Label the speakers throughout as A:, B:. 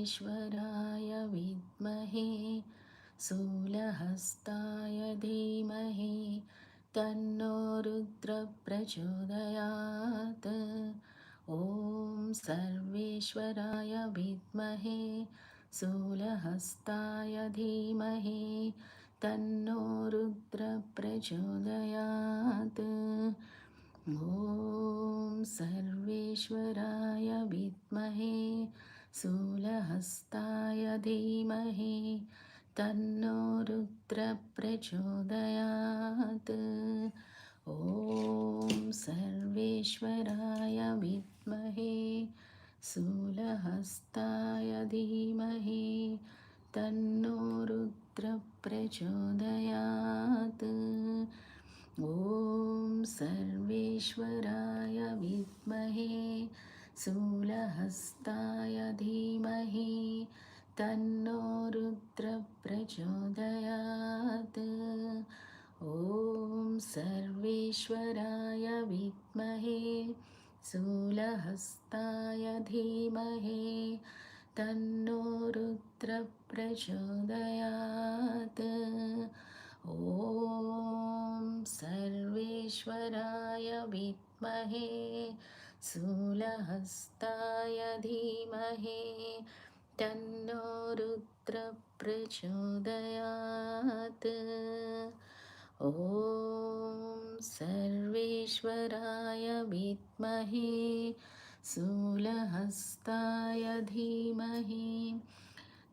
A: सर्वेश्वराय विद्महे शूलहस्ताय धीमहि तन्नो रुद्रप्रचोदयात्। ॐ सर्वेश्वराय विद्महे शूलहस्ताय धीमहि तन्नो रुद्रप्रचोदयात्। ॐ सर्वेश्वराय विद्महे शूलहस्ताय धीमहि तन्नो रुद्रप्रचोदयात्। ॐ सर्वेश्वराय विद्महे शूलहस्ताय धीमहि तन्नो रुद्रप्रचोदयात्। ॐ सर्वेश्वराय विद्महे शूलहस्ताय धीमहि तन्नो रुद्रप्रचोदयात्। ॐ सर्वेश्वराय विद्महे शूलहस्ताय धीमहि तन्नो रुद्रप्रचोदयात्। ॐ सर्वेश्वराय विद्महे शूलहस्ताय धीमहि तन्नो रुद्रप्रचोदयात्। ॐ सर्वेश्वराय विद्महे शूलहस्ताय धीमहि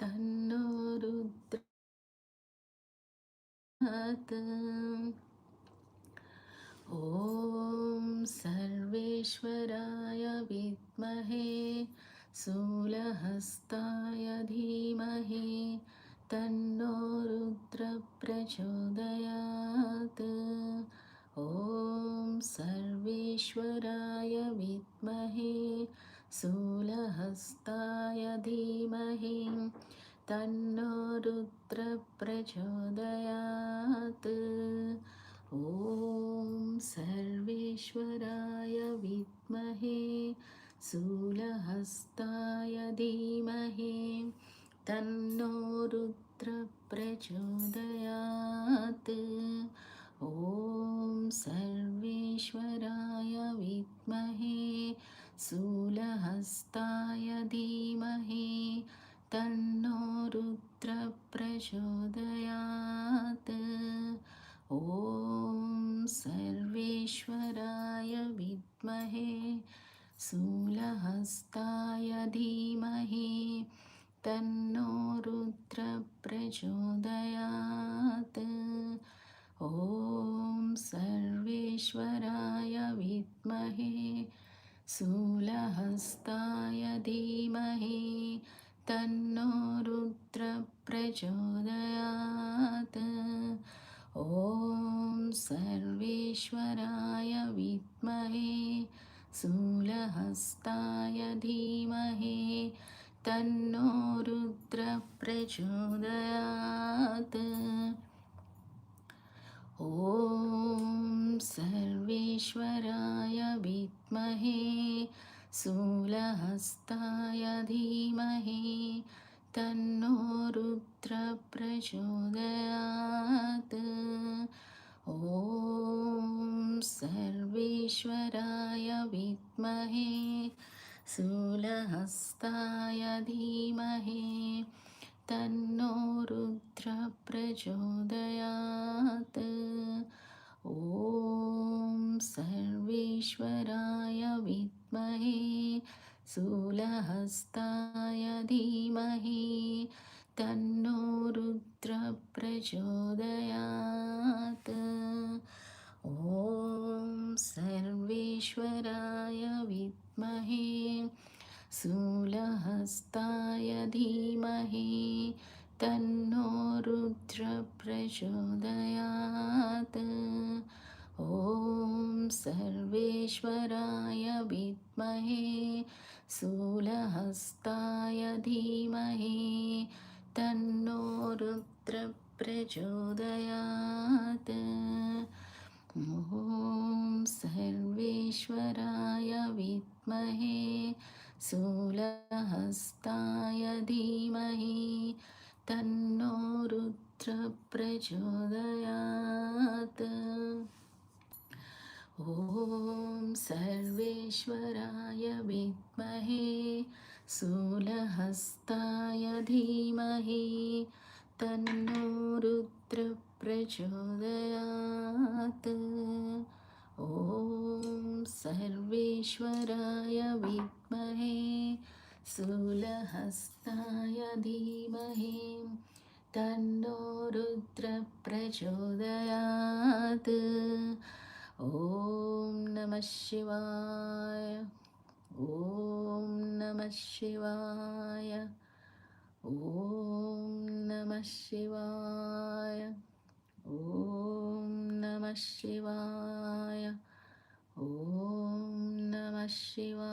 A: तन्नो रुद्र ॐ सर्वेश्वराय विद्महे शूलहस्ताय धीमहि तन्नो रुद्रप्रचोदयात्। ॐ सर्वेश्वराय विद्महे शूलहस्ताय धीमहि तन्नो रुद्रप्रचोदयात् ॐ सर्वेश्वराय विद्महे शूलहस्ताय धीमहि तन्नो रुद्रप्रचोदयात् ॐ सर्वेश्वराय विद्महे शूलहस्ताय धीमहि, तन्नो रुद्रप्रचोदयात्। ॐ सर्वेश्वराय विद्महे शूलहस्ताय धीमहि, तन्नो रुद्रप्रचोदयात्। ॐ सर्वेश्वराय तन्नो रुद्रप्रचोदयात् ॐ सर्वेश्वराय विद्महे शूलहस्ताय धीमहि तन्नो रुद्रप्रचोदयात् ॐ सर्वेश्वराय विद्महे शूलहस्ताय धीमहि तन्नो रुद्रप्रचोदयात्। ॐ सर्वेश्वराय विद्महे शूलहस्ताय धीमहि तन्नो रुद्रप्रचोदयात्। ॐ सर्वेश्वराय रुद्रप्रचोदयात् ॐ सर्वेश्वराय विद्महे शूलहस्ताय धीमहि तन्नो रुद्रप्रचोदयात् ॐ सर्वेश्वराय विद्महे शूलहस्ताय धीमहि तन्नो रुद्रप्रचोदयात् ॐ सर्वेश्वराय विद्महे शूलहस्ताय धीमहि तन्नो रुद्रप्रचोदयात् ॐ सर्वेश्वराय विद्महे शूलहस्ताय धीमहि तन्नो रुद्रप्रचोदयात् ॐ नमः शिवाय ॐ नमः शिवाय ॐ नमः शिवाय ॐ नमः शिवाय ॐ नमः शिवाय